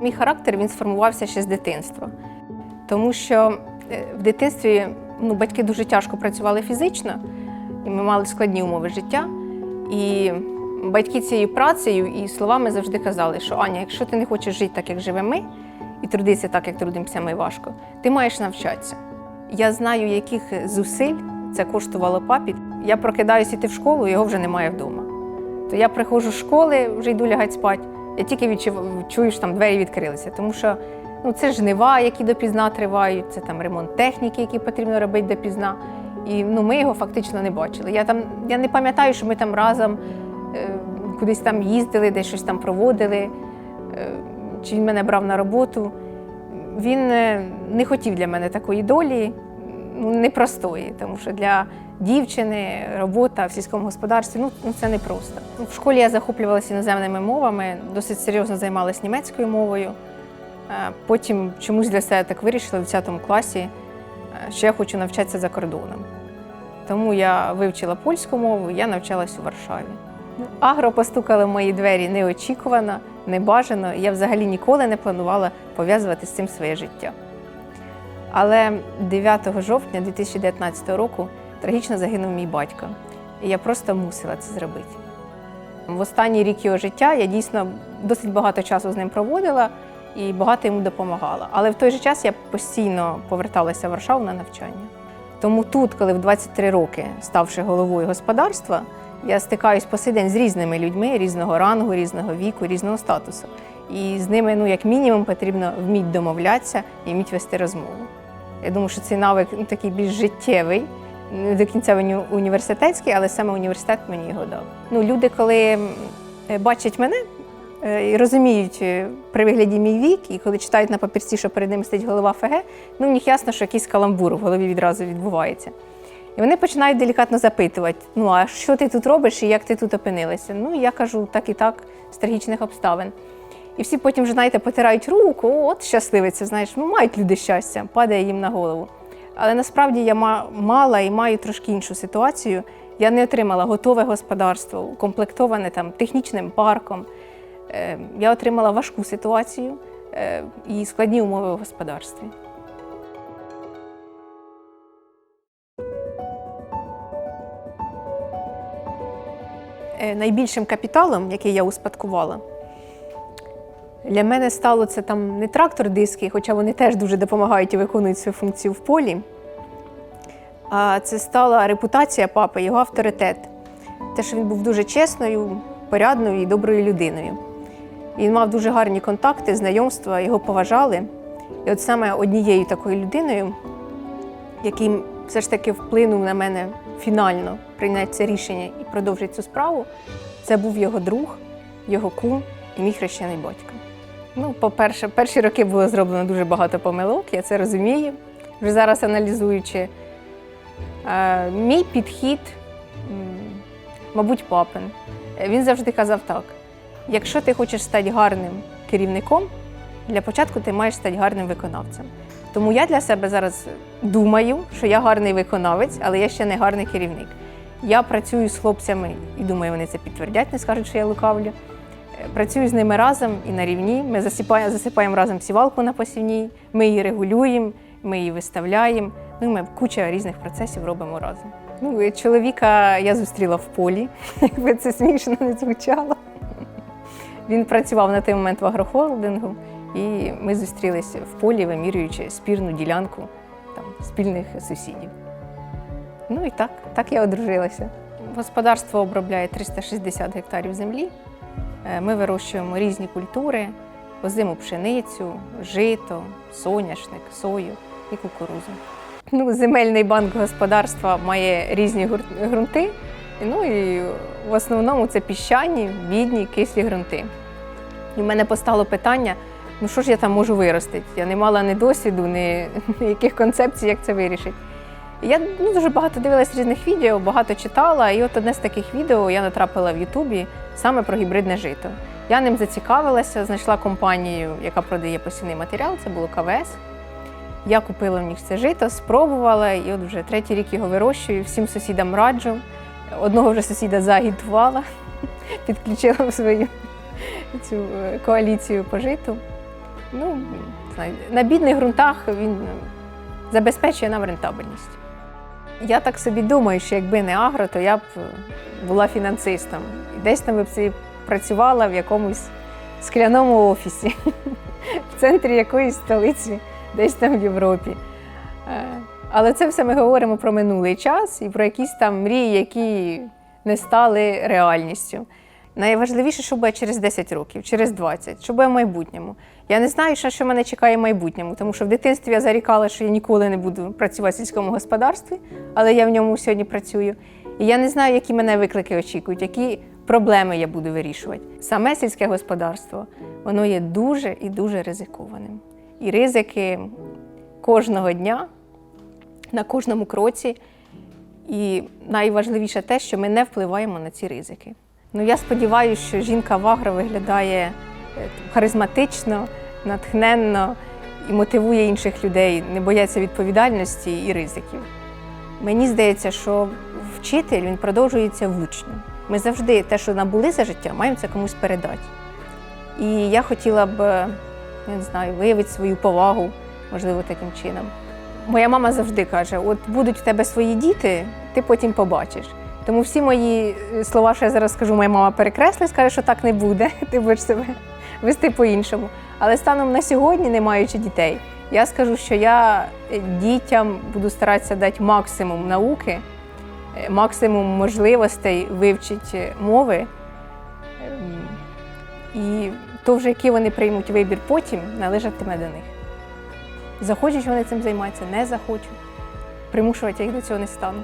Мій характер він сформувався ще з дитинства, тому що е, в дитинстві ну, батьки дуже тяжко працювали фізично, і ми мали складні умови життя. І батьки цією працею і словами завжди казали, що Аня, якщо ти не хочеш жити так, як живемо ми, і трудитися так, як трудимося ми важко, ти маєш навчатися. Я знаю, яких зусиль це коштувало папі. Я прокидаюся йти в школу, його вже немає вдома. То я приходжу з школи, вже йду лягати спати. Я тільки відчув, чую, що там двері відкрилися, тому що ну, це жнива, які допізна тривають, це там ремонт техніки, який потрібно робити допізна. І ну, ми його фактично не бачили. Я, там, я не пам'ятаю, що ми там разом е, кудись там їздили, десь щось там проводили, е, чи він мене брав на роботу. Він е, не хотів для мене такої долі, непростої, тому що для дівчини робота в сільському господарстві ну, ну, це непросто. В школі я захоплювалася іноземними мовами, досить серйозно займалася німецькою мовою. Е, Потім чомусь для себе так вирішила в 10 класі, е, що я хочу навчатися за кордоном. Тому я вивчила польську мову, я навчалась у Варшаві. Ну, Агро постукали в мої двері неочікувано, небажано. Я взагалі ніколи не планувала пов'язувати з цим своє життя. Але 9 жовтня 2019 року трагічно загинув мій батько, і я просто мусила це зробити. В останній рік його життя я дійсно досить багато часу з ним проводила і багато йому допомагала. Але в той же час я постійно поверталася в Варшаву на навчання. Тому тут, коли в 23 роки, ставши головою господарства, я стикаюсь по сей день з різними людьми різного рангу, різного віку, різного статусу. І з ними, ну як мінімум, потрібно вміти домовлятися і вміти вести розмову. Я думаю, що цей навик ну, такий більш життєвий, не до кінця університетський, але саме університет мені його дав. Ну, люди, коли е, бачать мене е, і розуміють е, при вигляді мій вік, і коли читають на папірці, що перед ними стоїть голова ФГ, ну в них ясно, що якийсь каламбур в голові відразу відбувається. І вони починають делікатно запитувати: ну а що ти тут робиш і як ти тут опинилася? Ну, я кажу так і так, з трагічних обставин. І всі потім вже, знаєте, потирають руку, от щасливиця, знаєш, ну мають люди щастя, падає їм на голову. Але насправді я мала і маю трошки іншу ситуацію. Я не отримала готове господарство, укомплектоване там технічним парком. Е, Я отримала важку ситуацію е, і складні умови в господарстві. Найбільшим капіталом, який я успадкувала, для мене стало це там не трактор диски, хоча вони теж дуже допомагають і виконують свою функцію в полі. А це стала репутація папи, його авторитет. Те, що він був дуже чесною, порядною і доброю людиною. Він мав дуже гарні контакти, знайомства, його поважали. І от саме однією такою людиною, який все ж таки вплинув на мене фінально прийняти це рішення і продовжити цю справу, це був його друг, його кум і мій хрещений батько. Ну, по-перше, перші роки було зроблено дуже багато помилок, я це розумію. Вже зараз аналізуючи, Е, мій підхід, мабуть, папин. Він завжди казав так: якщо ти хочеш стати гарним керівником, для початку ти маєш стати гарним виконавцем. Тому я для себе зараз думаю, що я гарний виконавець, але я ще не гарний керівник. Я працюю з хлопцями, і думаю, вони це підтвердять, не скажуть, що я лукавлю. Е, Працюю з ними разом і на рівні. Ми засипаємо, засипаємо разом сівалку на посівній, ми її регулюємо, ми її виставляємо. Ну, ми куча різних процесів робимо разом. Ну, чоловіка я зустріла в полі, якби це смішно не звучало. Він працював на той момент в агрохолдингу, і ми зустрілися в полі, вимірюючи спірну ділянку там, спільних сусідів. Ну і так, так я одружилася. Господарство обробляє 360 гектарів землі. Е, Ми вирощуємо різні культури, озиму пшеницю, жито, соняшник, сою і кукурузу. Ну, земельний банк господарства має різні ґрунти. Ну і в основному це піщані, бідні, кислі ґрунти. І в мене постало питання: ну що ж я там можу виростити? Я не мала ні досвіду, ні, яких концепцій, як це вирішити. Я ну, дуже багато дивилась різних відео, багато читала, і от одне з таких відео я натрапила в Ютубі саме про гібридне жито. Я ним зацікавилася, знайшла компанію, яка продає посівний матеріал, це було КВС. Я купила в них це жито, спробувала, і от вже третій рік його вирощую, всім сусідам раджу. Одного вже сусіда загітувала, підключила в свою цю е, коаліцію по житу. Ну, на бідних ґрунтах він е, забезпечує нам рентабельність. Я так собі думаю, що якби не агро, то я б е, була фінансистом. Десь там б працювала в якомусь скляному офісі, в центрі якоїсь столиці, десь там в Європі. Е, Але це все ми говоримо про минулий час і про якісь там мрії, які не стали реальністю. Найважливіше, що буде через 10 років, через 20, що буде в майбутньому. Я не знаю, що мене чекає в майбутньому, тому що в дитинстві я зарікала, що я ніколи не буду працювати в сільському господарстві, але я в ньому сьогодні працюю. І я не знаю, які мене виклики очікують, які проблеми я буду вирішувати. Саме сільське господарство воно є дуже і дуже ризикованим. І ризики кожного дня, на кожному кроці. І найважливіше те, що ми не впливаємо на ці ризики. Ну, я сподіваюся, що жінка в агро виглядає е, харизматично, натхненно і мотивує інших людей, не бояться відповідальності і ризиків. Мені здається, що вчитель він продовжується в учню. Ми завжди те, що набули за життя, маємо це комусь передати. І я хотіла б, е, не знаю, виявити свою повагу, можливо, таким чином. Моя мама завжди каже: от будуть в тебе свої діти, ти потім побачиш. Тому всі мої е, слова, що я зараз скажу, моя мама перекреслить, скаже, що так не буде, ти будеш себе вести по-іншому. Але станом на сьогодні, не маючи дітей, я скажу, що я е, дітям буду старатися дати максимум науки, е, максимум можливостей вивчити мови. Ем, І то вже який вони приймуть вибір потім, належатиме до них. Захочуть вони цим займатися, не захочуть. Примушувати їх до цього не стану.